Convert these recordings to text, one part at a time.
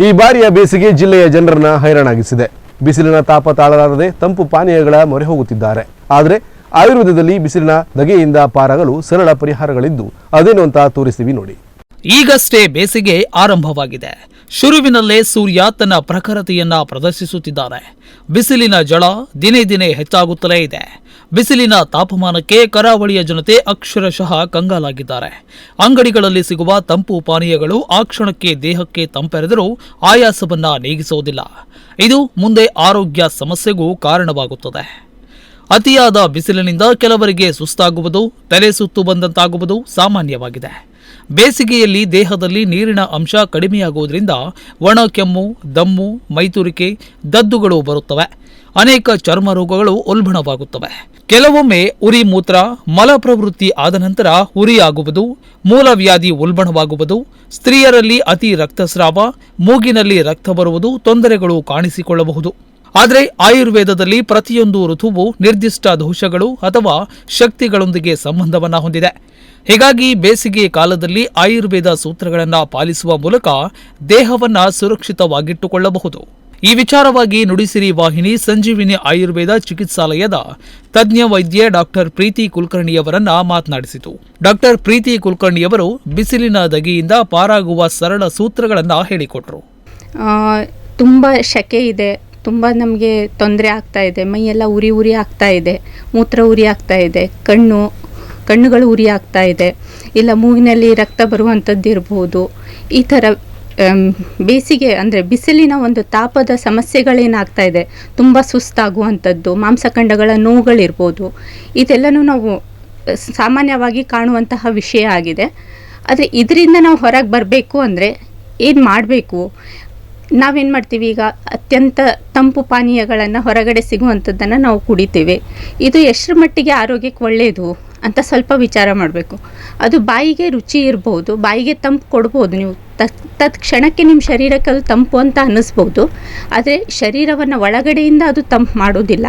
ಈ ಬಾರಿಯ ಬೇಸಿಗೆ ಜಿಲ್ಲೆಯ ಜನರನ್ನ ಹೈರಾಣಾಗಿಸಿದೆ. ಬಿಸಿಲಿನ ತಾಪ ತಾಳಲಾರದೆ ತಂಪು ಪಾನೀಯಗಳ ಮೊರೆ ಹೋಗುತ್ತಿದ್ದಾರೆ. ಆದರೆ ಆಯುರ್ವೇದದಲ್ಲಿ ಬಿಸಿಲಿನ ದಗೆಯಿಂದ ಪಾರಾಗಲು ಸರಳ ಪರಿಹಾರಗಳಿದ್ದು, ಅದೇನು ಅಂತ ತೋರಿಸ್ತೀವಿ ನೋಡಿ. ಈಗಷ್ಟೇ ಬೇಸಿಗೆ ಆರಂಭವಾಗಿದೆ. ಶುರುವಿನಲ್ಲೇ ಸೂರ್ಯ ತನ್ನ ಪ್ರಖರತೆಯನ್ನ ಪ್ರದರ್ಶಿಸುತ್ತಿದ್ದಾರೆ. ಬಿಸಿಲಿನ ಜಳ ದಿನೇ ದಿನೇ ಹೆಚ್ಚಾಗುತ್ತಲೇ ಇದೆ. ಬಿಸಿಲಿನ ತಾಪಮಾನಕ್ಕೆ ಕರಾವಳಿಯ ಜನತೆ ಅಕ್ಷರಶಃ ಕಂಗಾಲಾಗಿದ್ದಾರೆ. ಅಂಗಡಿಗಳಲ್ಲಿ ಸಿಗುವ ತಂಪು ಪಾನೀಯಗಳು ಆ ಕ್ಷಣಕ್ಕೆ ದೇಹಕ್ಕೆ ತಂಪೆರೆದರೂ ಆಯಾಸವನ್ನ ನೀಗಿಸುವುದಿಲ್ಲ. ಇದು ಮುಂದೆ ಆರೋಗ್ಯ ಸಮಸ್ಯೆಗೂ ಕಾರಣವಾಗುತ್ತದೆ. ಅತಿಯಾದ ಬಿಸಿಲಿನಿಂದ ಕೆಲವರಿಗೆ ಸುಸ್ತಾಗುವುದು, ತಲೆ ಸುತ್ತು ಬಂದಂತಾಗುವುದು ಸಾಮಾನ್ಯವಾಗಿದೆ. ಬೇಸಿಗೆಯಲ್ಲಿ ದೇಹದಲ್ಲಿ ನೀರಿನ ಅಂಶ ಕಡಿಮೆಯಾಗುವುದರಿಂದ ಒಣ ಕೆಮ್ಮು, ದಮ್ಮು, ಮೈತುರಿಕೆ, ದದ್ದುಗಳು ಬರುತ್ತವೆ. ಅನೇಕ ಚರ್ಮ ರೋಗಗಳು ಉಲ್ಬಣವಾಗುತ್ತವೆ. ಕೆಲವೊಮ್ಮೆ ಉರಿ ಮೂತ್ರ ಮಲಪ್ರವೃತ್ತಿ ಆದ ನಂತರ ಉರಿಯಾಗುವುದು ಮೂಲವ್ಯಾಧಿ ಉಲ್ಬಣವಾಗುವುದು, ಸ್ತ್ರೀಯರಲ್ಲಿ ಅತಿ ರಕ್ತಸ್ರಾವ, ಮೂಗಿನಲ್ಲಿ ರಕ್ತ ಬರುವುದು ತೊಂದರೆಗಳು ಕಾಣಿಸಿಕೊಳ್ಳಬಹುದು. ಆದರೆ ಆಯುರ್ವೇದದಲ್ಲಿ ಪ್ರತಿಯೊಂದು ಋತುವು ನಿರ್ದಿಷ್ಟ ದೋಷಗಳು ಅಥವಾ ಶಕ್ತಿಗಳೊಂದಿಗೆ ಸಂಬಂಧವನ್ನು ಹೊಂದಿದೆ. ಹೀಗಾಗಿ ಬೇಸಿಗೆ ಕಾಲದಲ್ಲಿ ಆಯುರ್ವೇದ ಸೂತ್ರಗಳನ್ನು ಪಾಲಿಸುವ ಮೂಲಕ ದೇಹವನ್ನು ಸುರಕ್ಷಿತವಾಗಿಟ್ಟುಕೊಳ್ಳಬಹುದು. ಈ ವಿಚಾರವಾಗಿ ನುಡಿಸಿರಿ ವಾಹಿನಿ ಸಂಜೀವಿನಿ ಆಯುರ್ವೇದ ಚಿಕಿತ್ಸಾಲಯದ ತಜ್ಞ ವೈದ್ಯ ಡಾಕ್ಟರ್ ಪ್ರೀತಿ ಕುಲಕರ್ಣಿಯವರನ್ನ ಮಾತನಾಡಿಸಿತು. ಡಾಕ್ಟರ್ ಪ್ರೀತಿ ಕುಲಕರ್ಣಿಯವರು ಬಿಸಿಲಿನ ದಗಿಯಿಂದ ಪಾರಾಗುವ ಸರಳ ಸೂತ್ರಗಳನ್ನು ಹೇಳಿಕೊಟ್ರು. ತುಂಬ ಶಕೆ ಇದೆ. ತುಂಬ ನಮಗೆ ತೊಂದರೆ ಆಗ್ತಾ ಇದೆ. ಮೈಯೆಲ್ಲ ಉರಿ ಉರಿ ಆಗ್ತಾ ಇದೆ. ಮೂತ್ರ ಉರಿ ಆಗ್ತಾ ಇದೆ. ಕಣ್ಣು, ಕಣ್ಣುಗಳು ಉರಿ ಆಗ್ತಾ ಇದೆ. ಇಲ್ಲ ಮೂಗಿನಲ್ಲಿ ರಕ್ತ ಬರುವಂಥದ್ದು ಇರ್ಬೋದು ಈ ಥರ ಬೇಸಿಗೆ ಅಂದರೆ ಬಿಸಿಲಿನ ಒಂದು ತಾಪದ ಸಮಸ್ಯೆಗಳೇನಾಗ್ತಾ ಇದೆ? ತುಂಬ ಸುಸ್ತಾಗುವಂಥದ್ದು, ಮಾಂಸಖಂಡಗಳ ನೋವುಗಳಿರ್ಬೋದು. ಇದೆಲ್ಲನೂ ನಾವು ಸಾಮಾನ್ಯವಾಗಿ ಕಾಣುವಂತಹ ವಿಷಯ ಆಗಿದೆ. ಆದರೆ ಇದರಿಂದ ನಾವು ಹೊರಗೆ ಬರಬೇಕು ಅಂದರೆ ಏನು ಮಾಡಬೇಕು? ನಾವೇನು ಮಾಡ್ತೀವಿ ಈಗ? ಅತ್ಯಂತ ತಂಪು ಪಾನೀಯಗಳನ್ನು ಹೊರಗಡೆ ಸಿಗುವಂಥದ್ದನ್ನು ನಾವು ಕುಡಿತೇವೆ. ಇದು ಎಷ್ಟರ ಮಟ್ಟಿಗೆ ಆರೋಗ್ಯಕ್ಕೆ ಒಳ್ಳೆಯದು ಅಂತ ಸ್ವಲ್ಪ ವಿಚಾರ ಮಾಡಬೇಕು. ಅದು ಬಾಯಿಗೆ ರುಚಿ ಇರ್ಬೋದು, ಬಾಯಿಗೆ ತಂಪು ಕೊಡ್ಬೋದು ನೀವು. ತತ್ ತತ್ ಕ್ಷಣಕ್ಕೆ ನಿಮ್ಮ ಶರೀರಕ್ಕೆ ಅದು ತಂಪು ಅಂತ ಅನ್ನಿಸ್ಬೋದು. ಆದರೆ ಶರೀರವನ್ನು ಒಳಗಡೆಯಿಂದ ಅದು ತಂಪು ಮಾಡೋದಿಲ್ಲ.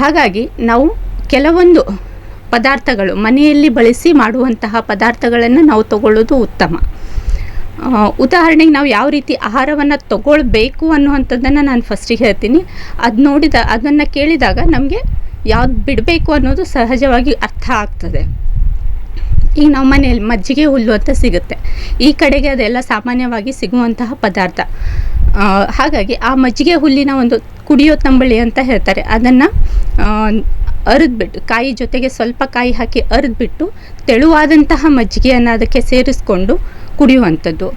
ಹಾಗಾಗಿ ನಾವು ಕೆಲವೊಂದು ಪದಾರ್ಥಗಳು ಮನೆಯಲ್ಲಿ ಬಳಸಿ ಮಾಡುವಂತಹ ಪದಾರ್ಥಗಳನ್ನು ನಾವು ತಗೊಳ್ಳೋದು ಉತ್ತಮ. ಉದಾಹರಣೆಗೆ ನಾವು ಯಾವ ರೀತಿ ಆಹಾರವನ್ನು ತಗೊಳ್ಬೇಕು ಅನ್ನುವಂಥದ್ದನ್ನು ನಾನು ಫಸ್ಟಿಗೆ ಹೇಳ್ತೀನಿ. ಅದು ನೋಡಿದ, ಅದನ್ನು ಕೇಳಿದಾಗ ನಮಗೆ ಯಾವ್ದು ಬಿಡಬೇಕು ಅನ್ನೋದು ಸಹಜವಾಗಿ ಅರ್ಥ ಆಗ್ತದೆ. ಈಗ ನಮ್ಮ ಮನೆಯಲ್ಲಿ ಮಜ್ಜಿಗೆ ಹುಲ್ಲು ಅಂತ ಸಿಗುತ್ತೆ. ಈ ಕಡೆಗೆ ಅದೆಲ್ಲ ಸಾಮಾನ್ಯವಾಗಿ ಸಿಗುವಂತಹ ಪದಾರ್ಥ. ಹಾಗಾಗಿ ಆ ಮಜ್ಜಿಗೆ ಹುಲ್ಲಿನ ಒಂದು ಕುಡಿಯೋ ತಂಬಳಿ ಅಂತ ಹೇಳ್ತಾರೆ. ಅದನ್ನು ಅರಿದ್ಬಿಟ್ಟು, ಕಾಯಿ ಜೊತೆಗೆ ಸ್ವಲ್ಪ ಕಾಯಿ ಹಾಕಿ ಅರಿದ್ಬಿಟ್ಟು, ತೆಳುವಾದಂತಹ ಮಜ್ಜಿಗೆಯನ್ನು ಅದಕ್ಕೆ ಸೇರಿಸ್ಕೊಂಡು ಕುಡಿಯುವಂಥದ್ದು.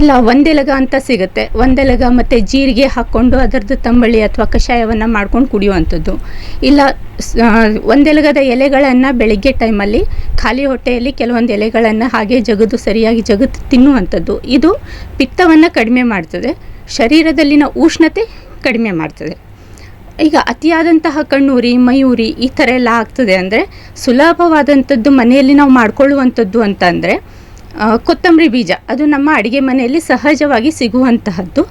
ಇಲ್ಲ ಒಂದೆಲಗ ಅಂತ ಸಿಗುತ್ತೆ. ಒಂದೆಲಗ ಮತ್ತು ಜೀರಿಗೆ ಹಾಕ್ಕೊಂಡು ಅದರದ್ದು ತಂಬಳಿ ಅಥವಾ ಕಷಾಯವನ್ನು ಮಾಡ್ಕೊಂಡು ಕುಡಿಯುವಂಥದ್ದು. ಇಲ್ಲ ಒಂದೆಲಗದ ಎಲೆಗಳನ್ನು ಬೆಳಿಗ್ಗೆ ಟೈಮಲ್ಲಿ ಖಾಲಿ ಹೊಟ್ಟೆಯಲ್ಲಿ ಕೆಲವೊಂದು ಎಲೆಗಳನ್ನು ಹಾಗೆ ಜಗದು, ಸರಿಯಾಗಿ ಜಗದು ತಿನ್ನುವಂಥದ್ದು. ಇದು ಪಿತ್ತವನ್ನು ಕಡಿಮೆ ಮಾಡ್ತದೆ. ಶರೀರದಲ್ಲಿನ ಉಷ್ಣತೆ ಕಡಿಮೆ ಮಾಡ್ತದೆ. ಈಗ ಅತಿಯಾದಂತಹ ಕಣ್ಣೂರಿ, ಮಯೂರಿ ಈ ಥರ ಎಲ್ಲ ಆಗ್ತದೆ ಅಂದರೆ ಸುಲಭವಾದಂಥದ್ದು ಮನೆಯಲ್ಲಿ ನಾವು ಮಾಡ್ಕೊಳ್ಳುವಂಥದ್ದು ಅಂತ ಅಂದರೆ ಕೊತ್ತಂಬರಿ ಬೀಜ. ಅದು ನಮ್ಮ ಅಡುಗೆ ಮನೆಯಲ್ಲಿ ಸಹಜವಾಗಿ ಸಿಗುವಂತಹದ್ದು.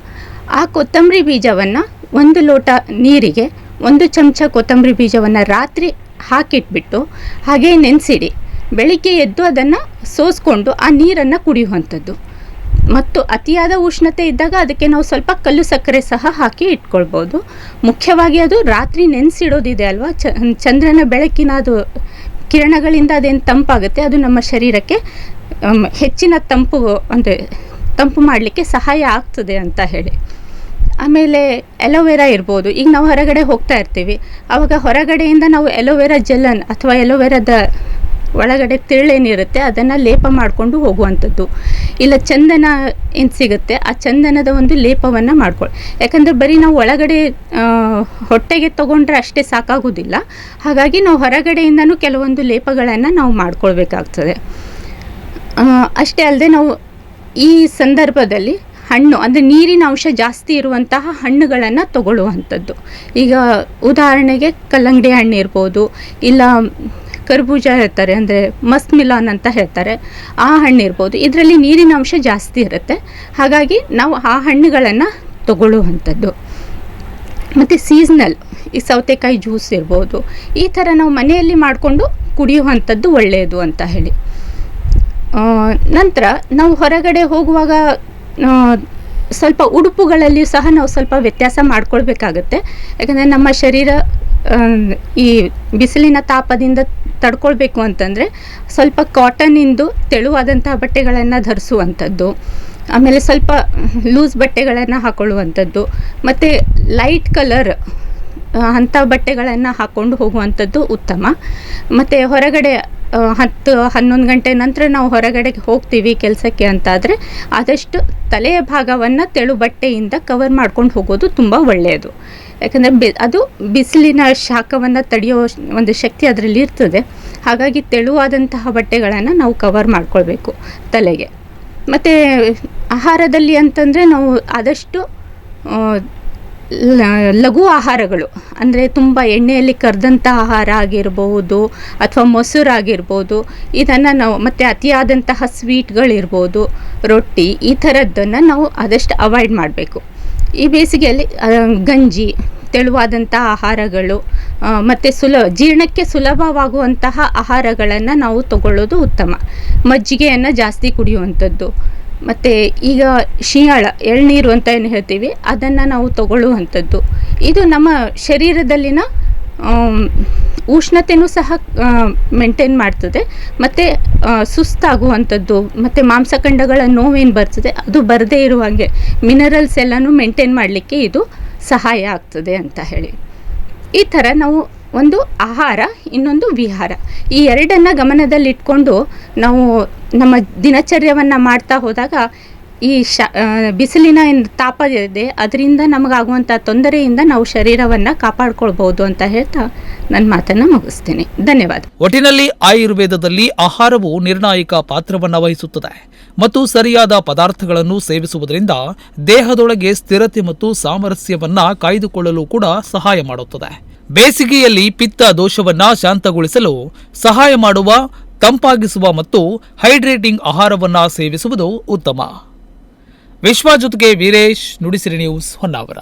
ಆ ಕೊತ್ತಂಬರಿ ಬೀಜವನ್ನು ಒಂದು ಲೋಟ ನೀರಿಗೆ, ಒಂದು ಚಮಚ ಕೊತ್ತಂಬರಿ ಬೀಜವನ್ನು ರಾತ್ರಿ ಹಾಕಿಟ್ಬಿಟ್ಟು ಹಾಗೆ ನೆನೆಸಿಡಿ. ಬೆಳಿಗ್ಗೆ ಎದ್ದು ಅದನ್ನು ಸೋಸ್ಕೊಂಡು ಆ ನೀರನ್ನು ಕುಡಿಯುವಂಥದ್ದು. ಮತ್ತು ಅತಿಯಾದ ಉಷ್ಣತೆ ಇದ್ದಾಗ ಅದಕ್ಕೆ ನಾವು ಸ್ವಲ್ಪ ಕಲ್ಲು ಸಕ್ಕರೆ ಸಹ ಹಾಕಿ ಇಟ್ಕೊಳ್ಬೋದು. ಮುಖ್ಯವಾಗಿ ಅದು ರಾತ್ರಿ ನೆನೆಸಿಡೋದಿದೆ ಅಲ್ವಾ? ಚಂದ್ರನ ಬೆಳಕಿನ ಅದು ಕಿರಣಗಳಿಂದ ಅದೇನು ತಂಪಾಗುತ್ತೆ, ಅದು ನಮ್ಮ ಶರೀರಕ್ಕೆ ಹೆಚ್ಚಿನ ತಂಪು ಅಂದರೆ ತಂಪು ಮಾಡಲಿಕ್ಕೆ ಸಹಾಯ ಆಗ್ತದೆ ಅಂತ ಹೇಳಿ. ಆಮೇಲೆ ಎಲೋವೆರಾ ಇರ್ಬೋದು. ಈಗ ನಾವು ಹೊರಗಡೆ ಹೋಗ್ತಾ ಇರ್ತೀವಿ. ಆವಾಗ ಹೊರಗಡೆಯಿಂದ ನಾವು ಎಲೋವೆರಾ ಜೆಲ್ಲನ್ ಅಥವಾ ಎಲೋವೆರಾದ ಒಳಗಡೆ ತಿರುಳೇನಿರುತ್ತೆ ಅದನ್ನು ಲೇಪ ಮಾಡಿಕೊಂಡು ಹೋಗುವಂಥದ್ದು. ಇಲ್ಲ ಚಂದನ ಏನು ಸಿಗುತ್ತೆ, ಆ ಚಂದನದ ಒಂದು ಲೇಪವನ್ನು ಮಾಡ್ಕೊಳ್ಳಿ ಯಾಕಂದರೆ ಬರೀ ನಾವು ಒಳಗಡೆ ಹೊಟ್ಟೆಗೆ ತೊಗೊಂಡ್ರೆ ಅಷ್ಟೇ ಸಾಕಾಗೋದಿಲ್ಲ. ಹಾಗಾಗಿ ನಾವು ಹೊರಗಡೆಯಿಂದನೂ ಕೆಲವೊಂದು ಲೇಪಗಳನ್ನು ನಾವು ಮಾಡ್ಕೊಳ್ಬೇಕಾಗ್ತದೆ. ಅಷ್ಟೇ ಅಲ್ಲದೆ ನಾವು ಈ ಸಂದರ್ಭದಲ್ಲಿ ಹಣ್ಣು, ಅಂದರೆ ನೀರಿನ ಅಂಶ ಜಾಸ್ತಿ ಇರುವಂತಹ ಹಣ್ಣುಗಳನ್ನು ತಗೊಳ್ಳುವಂಥದ್ದು. ಈಗ ಉದಾಹರಣೆಗೆ ಕಲ್ಲಂಗಡಿ ಹಣ್ಣು ಇರ್ಬೋದು, ಇಲ್ಲ ಕರ್ಬೂಜ ಹೇಳ್ತಾರೆ, ಅಂದರೆ ಮಸ್ತ್ ಮಿಲಾನ್ ಅಂತ ಹೇಳ್ತಾರೆ, ಆ ಹಣ್ಣು ಇರ್ಬೋದು. ಇದರಲ್ಲಿ ನೀರಿನ ಅಂಶ ಜಾಸ್ತಿ ಇರುತ್ತೆ. ಹಾಗಾಗಿ ನಾವು ಆ ಹಣ್ಣುಗಳನ್ನು ತಗೊಳ್ಳುವಂಥದ್ದು. ಮತ್ತು ಸೀಸ್ನಲ್ ಈ ಸೌತೆಕಾಯಿ ಜ್ಯೂಸ್ ಇರ್ಬೋದು, ಈ ಥರ ನಾವು ಮನೆಯಲ್ಲಿ ಮಾಡಿಕೊಂಡು ಕುಡಿಯುವಂಥದ್ದು ಒಳ್ಳೆಯದು ಅಂತ ಹೇಳಿ. ನಂತರ ನಾವು ಹೊರಗಡೆ ಹೋಗುವಾಗ ಸ್ವಲ್ಪ ಉಡುಪುಗಳಲ್ಲಿಯೂ ಸಹ ನಾವು ಸ್ವಲ್ಪ ವ್ಯತ್ಯಾಸ ಮಾಡ್ಕೊಳ್ಬೇಕಾಗತ್ತೆ. ಯಾಕಂದರೆ ನಮ್ಮ ಶರೀರ ಈ ಬಿಸಿಲಿನ ತಾಪದಿಂದ ತಡ್ಕೊಳ್ಬೇಕು ಅಂತಂದರೆ ಸ್ವಲ್ಪ ಕಾಟನಿಂದು ತೆಳುವಾದಂತಹ ಬಟ್ಟೆಗಳನ್ನು ಧರಿಸುವಂಥದ್ದು, ಆಮೇಲೆ ಸ್ವಲ್ಪ ಲೂಸ್ ಬಟ್ಟೆಗಳನ್ನು ಹಾಕೊಳ್ಳುವಂಥದ್ದು, ಮತ್ತು ಲೈಟ್ ಕಲರ್ ಅಂಥ ಬಟ್ಟೆಗಳನ್ನು ಹಾಕ್ಕೊಂಡು ಹೋಗುವಂಥದ್ದು ಉತ್ತಮ. ಮತ್ತು ಹೊರಗಡೆ ಹತ್ತು, ಹನ್ನೊಂದು ಗಂಟೆ ನಂತರ ನಾವು ಹೊರಗಡೆಗೆ ಹೋಗ್ತೀವಿ ಕೆಲಸಕ್ಕೆ ಅಂತಾದರೆ ಆದಷ್ಟು ತಲೆಯ ಭಾಗವನ್ನು ತೆಳು ಬಟ್ಟೆಯಿಂದ ಕವರ್ ಮಾಡ್ಕೊಂಡು ಹೋಗೋದು ತುಂಬ ಒಳ್ಳೆಯದು. ಯಾಕಂದರೆ ಬಿ, ಅದು ಬಿಸಿಲಿನ ಶಾಖವನ್ನು ತಡೆಯೋ ಒಂದು ಶಕ್ತಿ ಅದರಲ್ಲಿ ಇರ್ತದೆ. ಹಾಗಾಗಿ ತೆಳುವಾದಂತಹ ಬಟ್ಟೆಗಳನ್ನು ನಾವು ಕವರ್ ಮಾಡ್ಕೊಳ್ಬೇಕು ತಲೆಗೆ. ಮತ್ತು ಆಹಾರದಲ್ಲಿ ಅಂತಂದರೆ ನಾವು ಆದಷ್ಟು ಲಘು ಆಹಾರಗಳು, ಅಂದರೆ ತುಂಬ ಎಣ್ಣೆಯಲ್ಲಿ ಕರೆದಂಥ ಆಹಾರ ಆಗಿರಬಹುದು ಅಥವಾ ಮೊಸರಾಗಿರ್ಬೋದು ಇದನ್ನು ನಾವು ಮತ್ತು ಅತಿಯಾದಂತಹ ಸ್ವೀಟ್ಗಳಿರ್ಬೋದು, ರೊಟ್ಟಿ ಈ ಥರದ್ದನ್ನು ನಾವು ಆದಷ್ಟು ಅವಾಯ್ಡ್ ಮಾಡಬೇಕು. ಈ ಬೇಸಿಗೆಯಲ್ಲಿ ಗಂಜಿ ತೆಳುವಾದಂಥ ಆಹಾರಗಳು ಮತ್ತು ಸುಲ, ಜೀರ್ಣಕ್ಕೆ ಸುಲಭವಾಗುವಂತಹ ಆಹಾರಗಳನ್ನು ನಾವು ತಗೊಳ್ಳೋದು ಉತ್ತಮ. ಮಜ್ಜಿಗೆಯನ್ನು ಜಾಸ್ತಿ ಕುಡಿಯುವಂಥದ್ದು. ಮತ್ತು ಈಗ ಶಿಯಾಳ, ಎಳ್ನೀರು ಅಂತ ಏನು ಹೇಳ್ತೀವಿ, ಅದನ್ನು ನಾವು ತಗೊಳ್ಳುವಂಥದ್ದು. ಇದು ನಮ್ಮ ಶರೀರದಲ್ಲಿನ ಉಷ್ಣತೆಯೂ ಸಹ ಮೇಂಟೈನ್ ಮಾಡ್ತದೆ. ಮತ್ತು ಸುಸ್ತಾಗುವಂಥದ್ದು, ಮತ್ತು ಮಾಂಸಖಂಡಗಳ ನೋವೇನು ಬರ್ತದೆ, ಅದು ಬರದೇ ಇರುವ ಹಾಗೆ ಮಿನರಲ್ಸ್ ಎಲ್ಲನೂ ಮೇಂಟೈನ್ ಮಾಡಲಿಕ್ಕೆ ಇದು ಸಹಾಯ ಆಗ್ತದೆ ಅಂತ ಹೇಳಿ. ಈ ಥರ ನಾವು ಒಂದು ಆಹಾರ, ಇನ್ನೊಂದು ವಿಹಾರ. ಈ ಎರಡನ್ನು ಗಮನದಲ್ಲಿಟ್ಕೊಂಡು ನಾವು ನಮ್ಮ ದಿನಚರ್ಯವನ್ನು ಮಾಡ್ತಾ ಹೋದಾಗ ಈ ಶ ಬಿಸಿಲಿನ ತಾಪ ಇದೆ, ಅದರಿಂದ ನಮಗಾಗುವಂಥ ತೊಂದರೆಯಿಂದ ನಾವು ಶರೀರವನ್ನು ಕಾಪಾಡ್ಕೊಳ್ಬೋದು ಅಂತ ಹೇಳ್ತಾ ನನ್ನ ಮಾತನ್ನು ಮುಗಿಸ್ತೀನಿ. ಧನ್ಯವಾದ. ಒಟ್ಟಿನಲ್ಲಿ ಆಯುರ್ವೇದದಲ್ಲಿ ಆಹಾರವು ನಿರ್ಣಾಯಕ ಪಾತ್ರವನ್ನು ವಹಿಸುತ್ತದೆ ಮತ್ತು ಸರಿಯಾದ ಪದಾರ್ಥಗಳನ್ನು ಸೇವಿಸುವುದರಿಂದ ದೇಹದೊಳಗೆ ಸ್ಥಿರತೆ ಮತ್ತು ಸಾಮರಸ್ಯವನ್ನ ಕಾಯ್ದುಕೊಳ್ಳಲು ಕೂಡ ಸಹಾಯ ಮಾಡುತ್ತದೆ. ಬೇಸಿಗೆಯಲ್ಲಿ ಪಿತ್ತ ದೋಷವನ್ನ ಶಾಂತಗೊಳಿಸಲು ಸಹಾಯ ಮಾಡುವ ತಂಪಾಗಿಸುವ ಮತ್ತು ಹೈಡ್ರೇಟಿಂಗ್ ಆಹಾರವನ್ನು ಸೇವಿಸುವುದು ಉತ್ತಮ. ವಿಶ್ವ ಜೊತೆಗೆ ವೀರೇಶ್ ನುಡಿಸಿರಿ ನ್ಯೂಸ್ ಹೊನ್ನಾವರ.